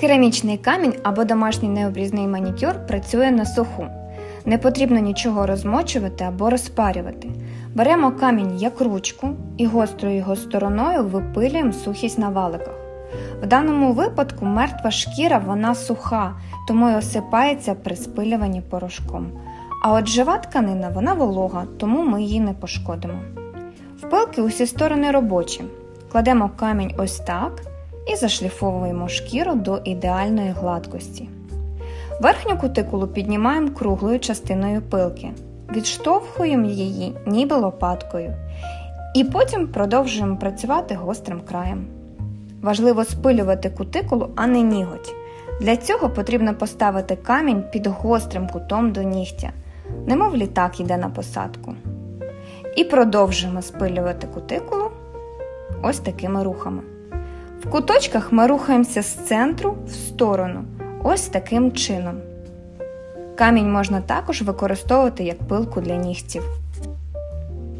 Керамічний камінь або домашній необрізний манікюр працює на суху. Не потрібно нічого розмочувати або розпарювати. Беремо камінь як ручку і гострою його стороною випилюємо сухість на валиках. В даному випадку мертва шкіра вона суха, тому й осипається при спилюванні порошком. А от жива тканина вона волога, тому ми її не пошкодимо. В пилки усі сторони робочі. Кладемо камінь ось так і зашліфовуємо шкіру до ідеальної гладкості. Верхню кутикулу піднімаємо круглою частиною пилки, відштовхуємо її ніби лопаткою, і потім продовжуємо працювати гострим краєм. Важливо спилювати кутикулу, а не ніготь. Для цього потрібно поставити камінь під гострим кутом до нігтя, немов літак йде на посадку. І продовжуємо спилювати кутикулу ось такими рухами. В куточках ми рухаємося з центру в сторону, ось таким чином. Камінь можна також використовувати як пилку для нігтів.